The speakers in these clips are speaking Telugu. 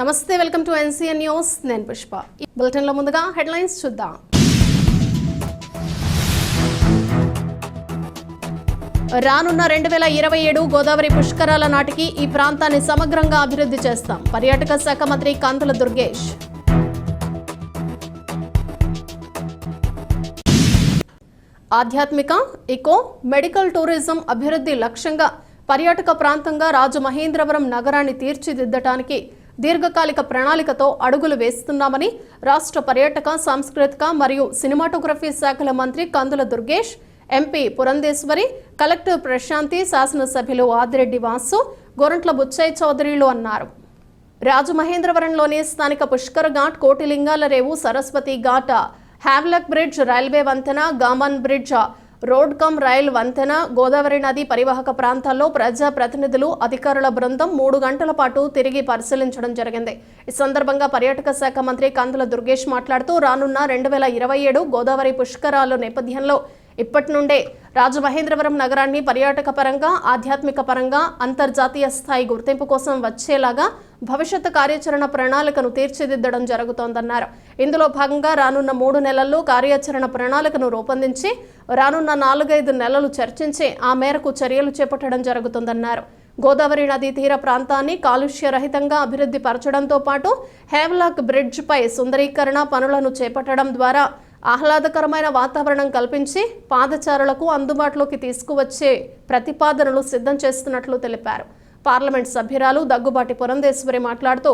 నమస్తే వెల్కమ్ టు ఎన్సీఎన్ న్యూస్. నేను పుష్ప. ఈ బులెటిన్లో ముందుగా హెడ్లైన్స్ చూద్దాం. రానున్న రెండు వేల ఇరవై ఏడు గోదావరి పుష్కరాల నాటికి ఈ ప్రాంతాన్ని సమగ్రంగా అభివృద్ధి చేస్తాం. పర్యాటక శాఖ మంత్రి కాంతుల దుర్గేష్. ఆధ్యాత్మిక ఇకో మెడికల్ టూరిజం అభివృద్ధి లక్ష్యంగా పర్యాటక ప్రాంతంగా రాజమహేంద్రవరం నగరాన్ని తీర్చిదిద్దటానికి దీర్ఘకాలిక ప్రణాళికతో అడుగులు వేస్తున్నామని రాష్ట్ర పర్యాటక సాంస్కృతిక మరియు సినిమాటోగ్రఫీ శాఖల మంత్రి కందుల దుర్గేష్ ఎంపీ పురంధేశ్వరి కలెక్టర్ ప్రశాంతి శాసనసభ్యులు ఆదిరెడ్డి వాసు గోరంట్ల బుచ్చయ్య చౌదరిలు అన్నారు. రాజమహేంద్రవరంలోని స్థానిక పుష్కర్ ఘాట్ కోటిలింగాల రేవు Saraswati ghat Havelock bridge railway వంతెన Gammon bridge road cum rail వంతెన గోదావరి నది పరివాహక ప్రాంతాల్లో ప్రజా ప్రతినిధులు అధికారుల బృందం మూడు గంటల పాటు తిరిగి పరిశీలించడం జరిగింది. ఈ సందర్భంగా పర్యాటక శాఖ మంత్రి కందుల దుర్గేష్ మాట్లాడుతూ రానున్న రెండు వేల ఇరవై ఏడు గోదావరి పుష్కరాల నేపథ్యంలో ఇప్పటి నుండే రాజమహేంద్రవరం నగరాన్ని పర్యాటక పరంగా ఆధ్యాత్మిక పరంగా అంతర్జాతీయ స్థాయి గుర్తింపు కోసం వచ్చేలాగా భవిష్యత్తు కార్యాచరణ ప్రణాళికను తీర్చిదిద్దడం జరుగుతోందన్నారు. ఇందులో భాగంగా రానున్న మూడు నెలల్లో కార్యాచరణ ప్రణాళికను రూపొందించి రానున్న నాలుగైదు నెలలు చర్చించి ఆ మేరకు చర్యలు చేపట్టడం జరుగుతుందన్నారు. గోదావరి నదీ తీర ప్రాంతాన్ని కాలుష్య రహితంగా అభివృద్ధి పరచడంతో పాటు హేవ్లాక్ బ్రిడ్జ్పై సుందరీకరణ పనులను చేపట్టడం ద్వారా ఆహ్లాదకరమైన వాతావరణం కల్పించి పాదచారులకు అందుబాటులోకి తీసుకువచ్చే ప్రతిపాదనలు సిద్ధం చేస్తున్నట్లు తెలిపారు. పార్లమెంట్ సభ్యురాలు దగ్గుబాటి పురంధేశ్వరి మాట్లాడుతూ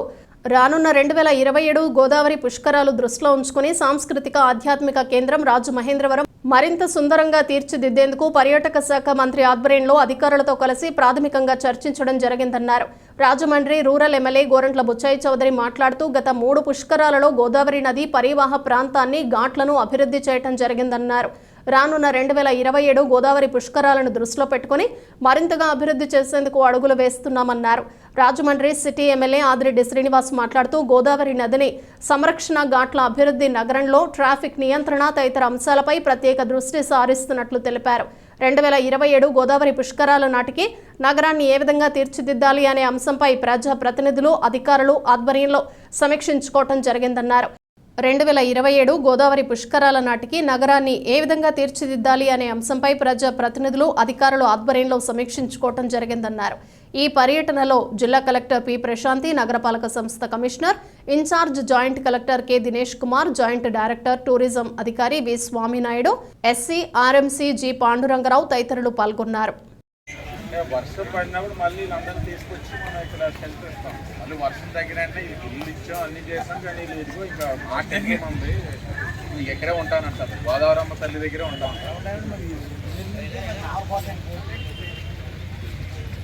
రానున్న రెండు వేల ఇరవై ఏడు గోదావరి పుష్కరాలు దృష్టిలో ఉంచుకుని సాంస్కృతిక ఆధ్యాత్మిక కేంద్రం రాజు మహేంద్రవరం మరింత సుందరంగా తీర్చిదిద్దేందుకు పర్యాటక శాఖ మంత్రి ఆధ్వర్యంలో అధికారులతో కలిసి ప్రాథమికంగా చర్చించడం జరిగిందన్నారు. రాజమండ్రి రూరల్ ఎమ్మెల్యే గోరంట్ల బుచ్చయ్య చౌదరి మాట్లాడుతూ గత మూడు పుష్కరాలలో గోదావరి నది పరివాహ ప్రాంతాన్ని ఘాట్లను అభివృద్ధి చేయడం జరిగిందన్నారు. రానున్న రెండు వేల ఇరవై ఏడు గోదావరి పుష్కరాలను దృష్టిలో పెట్టుకుని మరింతగా అభివృద్ధి చేసేందుకు అడుగులు వేస్తున్నామన్నారు. రాజమండ్రి సిటీ ఎమ్మెల్యే ఆదిరెడ్డి శ్రీనివాస్ మాట్లాడుతూ గోదావరి నదిని సంరక్షణ ఘాట్ల అభివృద్ధి నగరంలో ట్రాఫిక్ నియంత్రణ తదితర అంశాలపై ప్రత్యేక దృష్టి సారిస్తున్నట్లు తెలిపారు. రెండు వేల ఇరవై ఏడు గోదావరి పుష్కరాల నాటికి నగరాన్ని ఏ విధంగా తీర్చిదిద్దాలి అనే అంశంపై ప్రజా ప్రతినిధులు అధికారులు ఆధ్వర్యంలో సమీక్షించుకోవటం జరిగిందన్నారు. రెండు వేల ఇరవై ఏడు గోదావరి పుష్కరాల నాటికి నగరాన్ని ఏ విధంగా తీర్చిదిద్దాలి అనే అంశంపై ప్రజా ప్రతినిధులు అధికారులు ఆధ్వర్యంలో సమీక్షించుకోవటం జరిగిందన్నారు. ఈ పర్యటనలో జిల్లా కలెక్టర్ పి ప్రశాంతి నగరపాలక సంస్థ commissioner incharge joint collector K Dinesh Kumar joint director tourism అధికారి V Swaminaidu SC RMC G Pandurangarao తదితరులు పాల్గొన్నారు. వర్షం పడినప్పుడు మళ్ళీ వీళ్ళందరినీ తీసుకొచ్చి మనం ఇక్కడ షెల్టర్ ఇస్తాం మళ్ళీ వర్షం తగ్గినంటే ఇల్లు ఇచ్చాం అన్ని చేసాం కానీ వీళ్ళు ఇదిగో ఇంకా మార్కెట్ ఉంది. నీకు ఎక్కడే ఉంటానంటారు. గోదావరి అమ్మ తల్లి దగ్గరే ఉంటాం.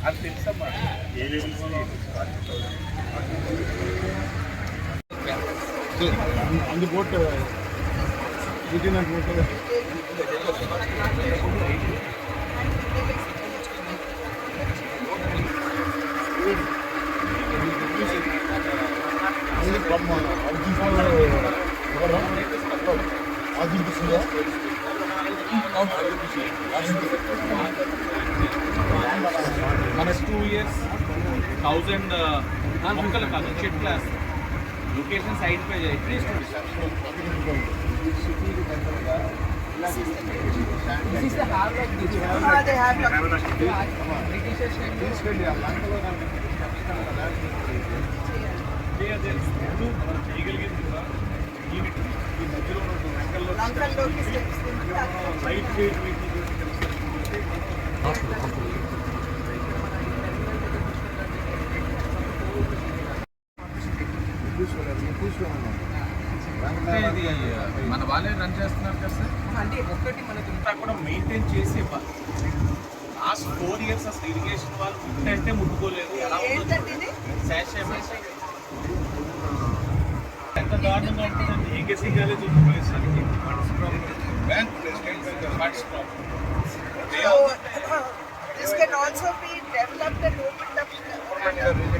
అది తెలుసమ్మా. ఏ on next two years thousand మొక్కలు కాదు చెట్లు వేస్తాం లొకేషన్స్ ఐడెంటిఫై చేయాలి అట్లీస్ట్ చేయగలిగింది కూడా ఈ ఈ మధ్యలో ఉన్న వెంకల్లో లైట్ వెయిట్ అంటే ఇది మన వాళ్ళే రన్ చేస్తున్నారు కదా సార్ అంటే ఒక్కటి మనకి ఇంతా కూడా మెయింటైన్ చేసి ఇవ్వాలి. లాస్ట్ ఫోర్ ఇయర్స్ అసలు ఇరిగేషన్ వాళ్ళు అంటే ముట్టుకోలేదు. ఎలా ఉంటుంది శాషే legacy college of Parts from bank parts from. So this can also be developed and opened up.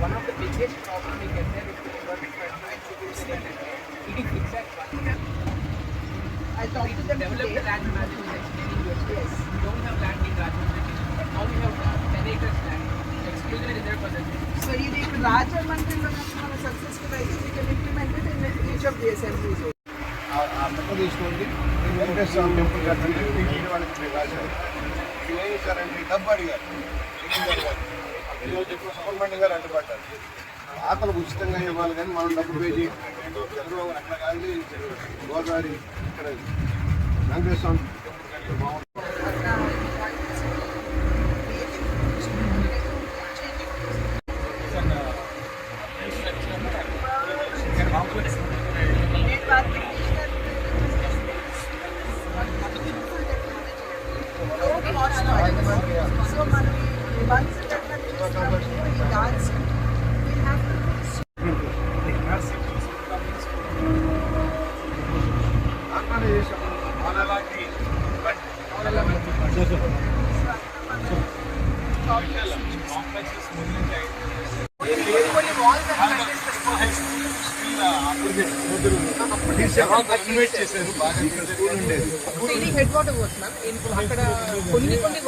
One of the biggest problems we get there is the environment eating exact I talked to them developed today. the land management is explaining to us. Yes. We don't have land in Rajasthan, but now we have 10 acres land. Exclusion is there for the So, ఇది ఇప్పుడు ఆ- ఆ తీసుకోండి ఈ వెంకటేశ్వర స్వామి టెంపుల్ కట్టండి టీటీడీ వాళ్ళకి రాశారు ఏం చేశారంటే డబ్బు అడిగారు ఎక్కువ సుబ్రహ్మణ్యం గారు అడ్డుపడ్డారు ఆకలి ఉచితంగా ఇవ్వాలి కానీ మనం డబ్బు పే చేయాలి చంద్రబాబు అట్లా కాదు గోదావరి ఇక్కడ వెంకటేశ్వర స్వామి టెంపుల్ కడితే బాగుంటుంది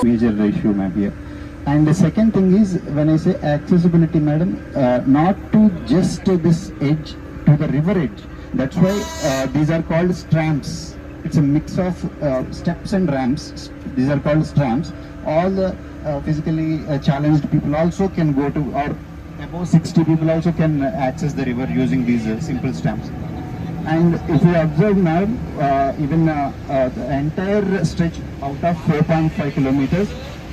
major issue ma'am here. And the second thing is, when I say accessibility, madam, uh, not to just this edge to the river edge. That's why uh, these are called stramps. It's a mix of uh, steps and ramps. These are called stramps. All the uh, physically uh, challenged people also can go to, or above 60 people also can access the river using these uh, simple stamps. And if you observe now, uh, even the entire stretch out of 4.5 kilometers,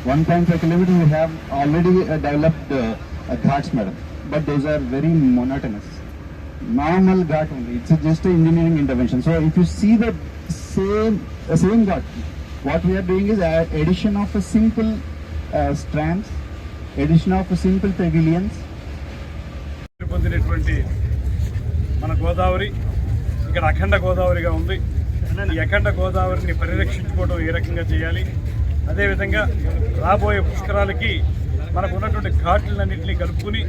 1.5 kilometers we have already developed uh, ghats, madam. But those are very monotonous. Normal ghat only. It's just an engineering intervention. So if you see the same uh, same ghat, what we are doing is addition of a simple uh, strands, addition of a simple pavilions, పొందినటువంటి మన గోదావరి ఇక్కడ అఖండ గోదావరిగా ఉంది. ఈ అఖండ గోదావరిని పరిరక్షించుకోవడం ఏ రకంగా చేయాలి? అదేవిధంగా రాబోయే పుష్కరాలకి మనకు ఉన్నటువంటి ఘాట్లన్నింటినీ కలుపుకుని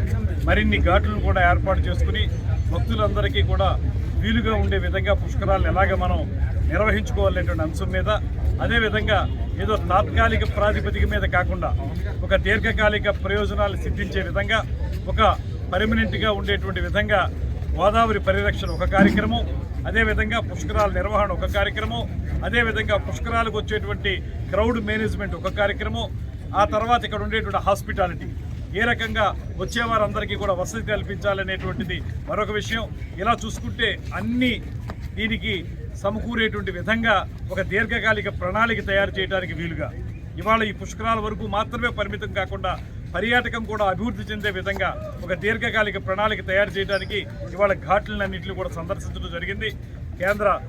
మరిన్ని ఘాట్లను కూడా ఏర్పాటు చేసుకుని భక్తులందరికీ కూడా వీలుగా ఉండే విధంగా పుష్కరాలను ఎలాగ మనం నిర్వహించుకోవాలనేటువంటి అంశం మీద అదేవిధంగా ఏదో తాత్కాలిక ప్రాతిపదిక మీద కాకుండా ఒక దీర్ఘకాలిక ప్రయోజనాలు సిద్ధించే విధంగా ఒక పర్మనెంట్గా ఉండేటువంటి విధంగా గోదావరి పరిరక్షణ ఒక కార్యక్రమం అదేవిధంగా పుష్కరాల నిర్వహణ ఒక కార్యక్రమం అదేవిధంగా పుష్కరాలకు వచ్చేటువంటి క్రౌడ్ మేనేజ్మెంట్ ఒక కార్యక్రమం ఆ తర్వాత ఇక్కడ ఉండేటువంటి హాస్పిటాలిటీ. ఏ రకంగా వచ్చే వారందరికీ కూడా వసతి కల్పించాలనేటువంటిది మరొక విషయం. ఇలా చూసుకుంటే అన్ని దీనికి సమకూరేటువంటి విధంగా ఒక దీర్ఘకాలిక ప్రణాళిక తయారు చేయడానికి వీలుగా. ఇవాళ ఈ పుష్కరాల వరకు మాత్రమే పరిమితం కాకుండా పర్యాటకం కూడా అభివృద్ధి చెందే విధంగా ఒక దీర్ఘకాలిక ప్రణాళిక తయారు చేయడానికి ఇవాళ ఘాట్లన్నింటినీ కూడా సందర్శించడం జరిగింది. కేంద్ర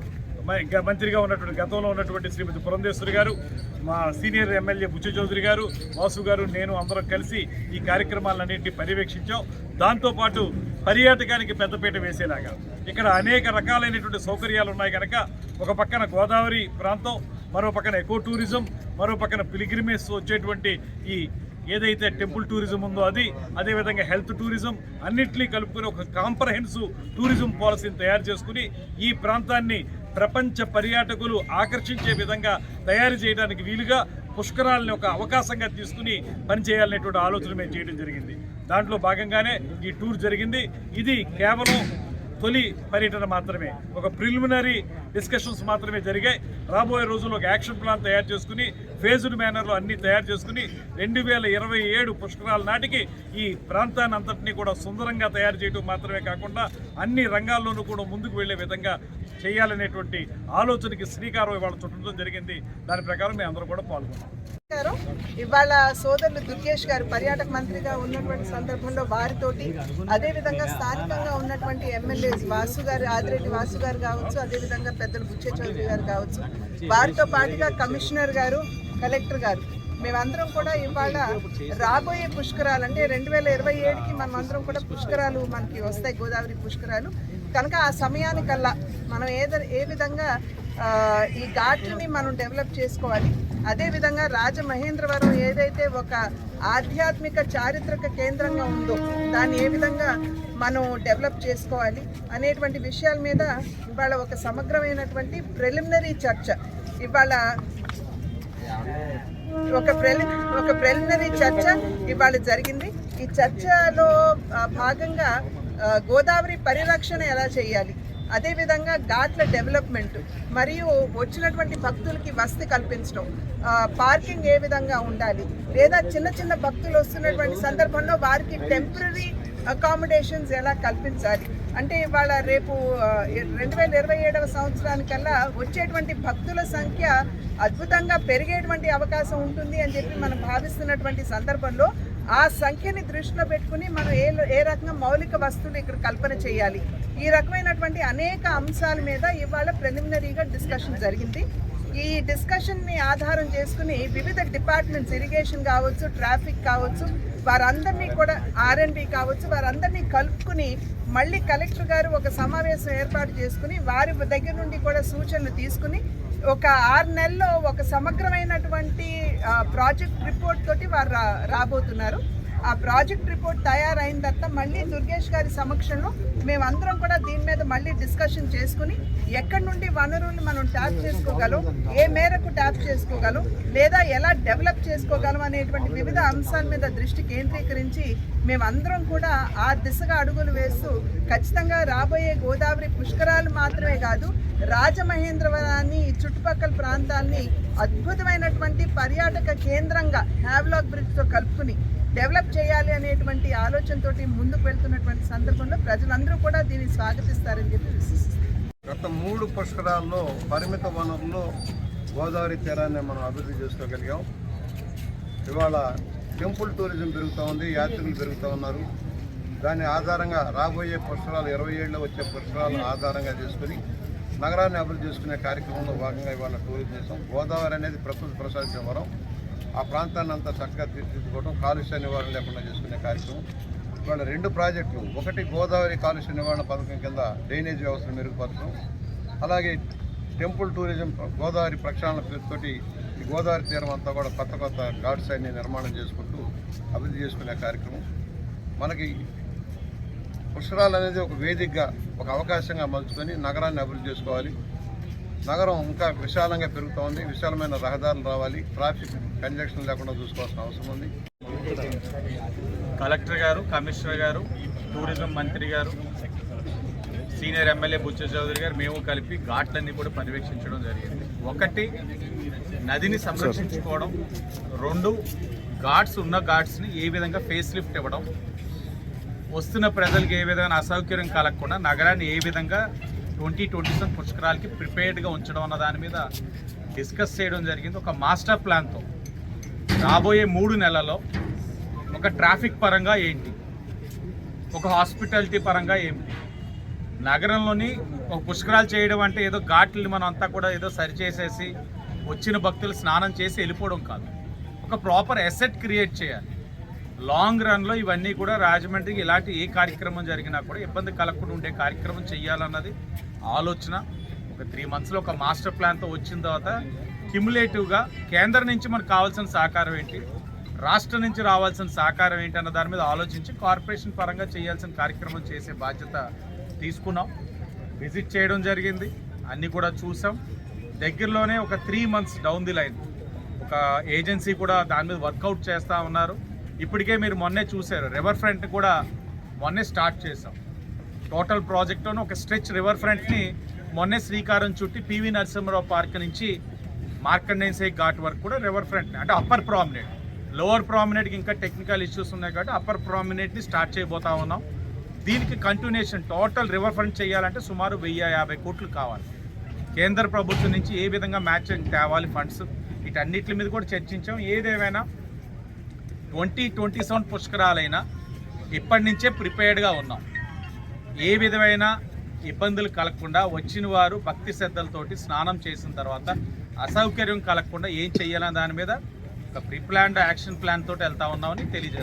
మ- మంత్రిగా ఉన్నటువంటి గతంలో ఉన్నటువంటి శ్రీమతి పురంధేశ్వరి గారు మా సీనియర్ ఎమ్మెల్యే బుచ్చ చౌదరి గారు వాసు గారు నేను అందరం కలిసి ఈ కార్యక్రమాలన్నింటినీ పర్యవేక్షించాం. దాంతోపాటు పర్యాటకానికి పెద్దపీట వేసేలాగా. ఇక్కడ అనేక రకాలైనటువంటి సౌకర్యాలు ఉన్నాయి కనుక ఒక పక్కన గోదావరి ప్రాంతం మరో పక్కన ఎకో టూరిజం మరో పక్కన పిలిగ్రిమేస్ వచ్చేటువంటి ఈ ఏదైతే టెంపుల్ టూరిజం ఉందో అది అదేవిధంగా హెల్త్ టూరిజం అన్నింటినీ కలుపుకుని ఒక కాంప్రహెన్సివ్ టూరిజం పాలసీని తయారు చేసుకుని ఈ ప్రాంతాన్ని ప్రపంచ పర్యాటకులు ఆకర్షించే విధంగా తయారు చేయడానికి వీలుగా పుష్కరాలని ఒక అవకాశంగా తీసుకుని పనిచేయాలనేటువంటి ఆలోచన మేము చేయడం జరిగింది. దాంట్లో భాగంగానే ఈ టూర్ జరిగింది. ఇది కేవలం తొలి పర్యటన మాత్రమే. ఒక ప్రిలిమినరీ డిస్కషన్స్ మాత్రమే జరిగాయి. రాబోయే రోజుల్లో ఒక యాక్షన్ ప్లాన్ తయారు చేసుకుని ఫేజ్డ్ మేనర్లో అన్నీ తయారు చేసుకుని రెండు వేల ఇరవై ఏడు పుష్కరాల నాటికి ఈ ప్రాంతాన్ని అంతటినీ కూడా సుందరంగా తయారు చేయడం మాత్రమే కాకుండా అన్ని రంగాల్లోనూ కూడా ముందుకు వెళ్ళే విధంగా చేయాలనేటువంటి ఆలోచనకి శ్రీకారం ఇవాళ చుట్టడం జరిగింది. దాని ప్రకారం మేము అందరూ కూడా పాల్గొన్నాం. గారు ఇవాళ సోదరులు దుర్గేష్ గారు పర్యాటక మంత్రిగా ఉన్నటువంటి సందర్భంలో వారితోటి అదేవిధంగా స్థానికంగా ఉన్నటువంటి ఎమ్మెల్యేస్ వాసు గారు ఆదిరెడ్డి వాసు గారు కావచ్చు అదేవిధంగా పెద్దలు బుచ్చే చౌదరి గారు కావచ్చు వారితో పాటుగా కమిషనర్ గారు కలెక్టర్ గారు మేమందరం కూడా ఇవాళ రాబోయే పుష్కరాలు అంటే రెండు వేల ఇరవై ఏడుకి మనం అందరం కూడా పుష్కరాలు మనకి వస్తాయి గోదావరి పుష్కరాలు. కనుక ఆ సమయానికల్లా మనం ఏద ఏ విధంగా ఈ ఘాట్లని మనం డెవలప్ చేసుకోవాలి అదేవిధంగా రాజమహేంద్రవరం ఏదైతే ఒక ఆధ్యాత్మిక చారిత్రక కేంద్రంగా ఉందో దాన్ని ఏ విధంగా మనం డెవలప్ చేసుకోవాలి అనేటువంటి విషయాల మీద ఇవాళ ఒక సమగ్రమైనటువంటి ప్రిలిమినరీ చర్చ. ఇవాళ ఒక ప్రెలి ఒక ప్రిలిమినరీ చర్చ ఇవాళ జరిగింది. ఈ చర్చలో భాగంగా గోదావరి పరిరక్షణ ఎలా చేయాలి? అదేవిధంగా ఘాట్ల డెవలప్మెంట్ మరియు వచ్చినటువంటి భక్తులకి వసతి కల్పించడం పార్కింగ్ ఏ విధంగా ఉండాలి లేదా చిన్న చిన్న భక్తులు వస్తున్నటువంటి సందర్భంలో వారికి టెంపరీ అకామిడేషన్స్ ఎలా కల్పించాలి అంటే ఇవాళ రేపు రెండు వేల ఇరవై ఏడవ సంవత్సరానికల్లా వచ్చేటువంటి భక్తుల సంఖ్య అద్భుతంగా పెరిగేటువంటి అవకాశం ఉంటుంది అని చెప్పి మనం భావిస్తున్నటువంటి సందర్భంలో ఆ సంఖ్యని దృష్టిలో పెట్టుకుని మనం ఏ ఏ రకంగా మౌలిక వస్తువులు ఇక్కడ కల్పన చేయాలి. ఈ రకమైనటువంటి అనేక అంశాల మీద ఇవాళ ప్రిలిమినరీగా డిస్కషన్ జరిగింది. ఈ డిస్కషన్ని ఆధారం చేసుకుని వివిధ డిపార్ట్మెంట్స్ ఇరిగేషన్ కావచ్చు ట్రాఫిక్ కావచ్చు వారందరినీ కూడా ఆర్ఎన్బి కావచ్చు వారందరినీ కలుపుకుని మళ్ళీ కలెక్టర్ గారు ఒక సమావేశం ఏర్పాటు చేసుకుని వారి దగ్గర నుండి కూడా సూచనలు తీసుకుని ఒక ఆరు నెలల్లో ఒక సమగ్రమైనటువంటి ప్రాజెక్ట్ రిపోర్ట్ తోటి వారు రా రాబోతున్నారు. ఆ ప్రాజెక్ట్ రిపోర్ట్ తయారైన తర్వాత మళ్ళీ దుర్గేష్ గారి సమక్షంలో మేమందరం కూడా దీని మీద మళ్ళీ డిస్కషన్ చేసుకుని ఎక్కడి నుండి వనరులు మనం ట్యాప్ చేసుకోగలం ఏ మేరకు ట్యాప్ చేసుకోగలం లేదా ఎలా డెవలప్ చేసుకోగలం అనేటువంటి వివిధ అంశాల మీద దృష్టి కేంద్రీకరించి మేమందరం కూడా ఆ దిశగా అడుగులు వేస్తూ ఖచ్చితంగా రాబోయే గోదావరి పుష్కరాలు మాత్రమే కాదు రాజమహేంద్రవరాన్ని చుట్టుపక్కల ప్రాంతాన్ని అద్భుతమైనటువంటి పర్యాటక కేంద్రంగా హ్యావ్లాక్ బ్రిడ్జ్తో కలుపుకుని డెవలప్ చేయాలి అనేటువంటి ఆలోచనతోటి ముందుకు వెళ్తున్నటువంటి సందర్భంలో ప్రజలందరూ కూడా దీన్ని స్వాగతిస్తారని చెప్పి గత మూడు పుష్కరాల్లో పరిమిత వనరుల్లో గోదావరి తీరాన్ని మనం అభివృద్ధి చేసుకోగలిగాం. ఇవాళ టెంపుల్ టూరిజం పెరుగుతూ ఉంది యాత్రికులు పెరుగుతూ ఉన్నారు. దాని ఆధారంగా రాబోయే పుష్కరాలు ఇరవై ఏళ్ళలో వచ్చే పుష్కరాలను ఆధారంగా చేసుకుని నగరాన్ని అభివృద్ధి చేసుకునే కార్యక్రమంలో భాగంగా ఇవాళ టూరిజం చేసాం గోదావరి అనేది ప్రకృతి ప్రసాదించే వరం. ఆ ప్రాంతాన్ని అంతా చక్కగా తీర్చిదిద్దుకోవడం కాలుష్య నివారణ లేకుండా చేసుకునే కార్యక్రమం. ఇవాళ రెండు ప్రాజెక్టులు ఒకటి గోదావరి కాలుష్య నివారణ పథకం కింద డ్రైనేజ్ వ్యవస్థను మెరుగుపరచడం అలాగే టెంపుల్ టూరిజం గోదావరి ప్రక్షాళన పేరుతోటి ఈ గోదావరి తీరం అంతా కూడా కొత్త కొత్త ఘాట్స్ అన్ని నిర్మాణం చేసుకుంటూ అభివృద్ధి చేసుకునే కార్యక్రమం. మనకి పుష్కరాలు అనేది ఒక వేదికగా ఒక అవకాశంగా మలుచుకొని నగరాన్ని అభివృద్ధి చేసుకోవాలి. నగరం ఇంకా విశాలంగా పెరుగుతోంది. విశాలమైన రహదారులు రావాలి. ట్రాఫిక్ కంజక్షన్ లేకుండా చూసుకోవాల్సిన అవసరం ఉంది. కలెక్టర్ గారు కమిషనర్ గారు టూరిజం మంత్రి గారు సీనియర్ ఎమ్మెల్యే బుచ్చ చౌదరి గారు మేము కలిపి ఘాట్లన్నీ కూడా పర్యవేక్షించడం జరిగింది. ఒకటి నదిని సంరక్షించుకోవడం. రెండు ఘాట్స్ ఉన్న ఘాట్స్ని ఏ విధంగా ఫేస్ లిఫ్ట్ ఇవ్వడం. వస్తున్న ప్రజలకు ఏ విధంగా అసౌకర్యం కలగకుండా నగరాన్ని ఏ విధంగా ట్వంటీ ట్వంటీ సెవెన్ పుష్కరాలకి ప్రిపేర్డ్గా ఉంచడం అన్న దాని మీద డిస్కస్ చేయడం జరిగింది. ఒక మాస్టర్ ప్లాన్తో రాబోయే మూడు నెలల్లో ఒక ట్రాఫిక్ పరంగా ఏంటి? ఒక హాస్పిటాలిటీ పరంగా ఏంటి? నగరంలోని ఒక పుష్కరాలు చేయడం అంటే ఏదో ఘాట్లని మనం అంతా కూడా ఏదో సరిచేసేసి వచ్చిన భక్తులు స్నానం చేసి వెళ్ళిపోవడం కాదు. ఒక ప్రాపర్ ఎసెట్ క్రియేట్ చేయాలి. లాంగ్ రన్లో ఇవన్నీ కూడా రాజమండ్రికి ఇలాంటి ఏ కార్యక్రమం జరిగినా కూడా ఇబ్బంది కలగకుండా ఉండే కార్యక్రమం చేయాలన్నది ఆలోచన. ఒక త్రీ మంత్స్లో ఒక మాస్టర్ ప్లాన్తో వచ్చిన తర్వాత క్యుములేటివ్గా కేంద్రం నుంచి మనకు కావాల్సిన సహకారం ఏంటి? రాష్ట్రం నుంచి రావాల్సిన సహకారం ఏంటి అన్న దాని మీద ఆలోచించి కార్పొరేషన్ పరంగా చేయాల్సిన కార్యక్రమం చేసే బాధ్యత తీసుకున్నాం. విజిట్ చేయడం జరిగింది. అన్నీ కూడా చూసాం. దగ్గరలోనే ఒక three months down the line ఒక ఏజెన్సీ కూడా దాని మీద వర్కౌట్ చేస్తూ ఉన్నారు. ఇప్పటికే మీరు మొన్నే చూశారు. రివర్ ఫ్రంట్ కూడా మొన్నే స్టార్ట్ చేసాం టోటల్ ప్రాజెక్టును ఒక స్ట్రెచ్ రివర్ ఫ్రంట్ని మొన్నే శ్రీకారం చుట్టి పివి నరసింహరావు పార్క్ నుంచి మార్కండేసే ఘాట్ వరకు కూడా రివర్ ఫ్రంట్ అంటే అప్పర్ ప్రామినేట్ లోవర్ ప్రామినేట్కి ఇంకా టెక్నికల్ ఇష్యూస్ ఉన్నాయి కాబట్టి అప్పర్ ప్రామినేట్ని స్టార్ట్ చేయబోతా ఉన్నాం. దీనికి కంటిన్యూషన్ టోటల్ రివర్ ఫ్రంట్ చేయాలంటే సుమారు వెయ్యి యాభై కోట్లు కావాలి. కేంద్ర ప్రభుత్వం నుంచి ఏ విధంగా మ్యాచింగ్ తేవాలి ఫండ్స్ వీటన్నిటి మీద కూడా చర్చించాం. ఏదేమైనా ట్వంటీ ట్వంటీ సెవెన్ పుష్కరాలైనా ఇప్పటి నుంచే ప్రిపేర్డ్గా ఉన్నాం. ఏ విధమైన ఇబ్బందులు కలగకుండా వచ్చిన వారు భక్తి శ్రద్ధలతోటి స్నానం చేసిన తర్వాత అసౌకర్యం కలగకుండా ఏం చేయాలనే దాని మీద ఒక ప్రీప్లాన్డ్ యాక్షన్ ప్లాన్ తోటి వెళ్తా ఉన్నామని తెలియజేస్తాం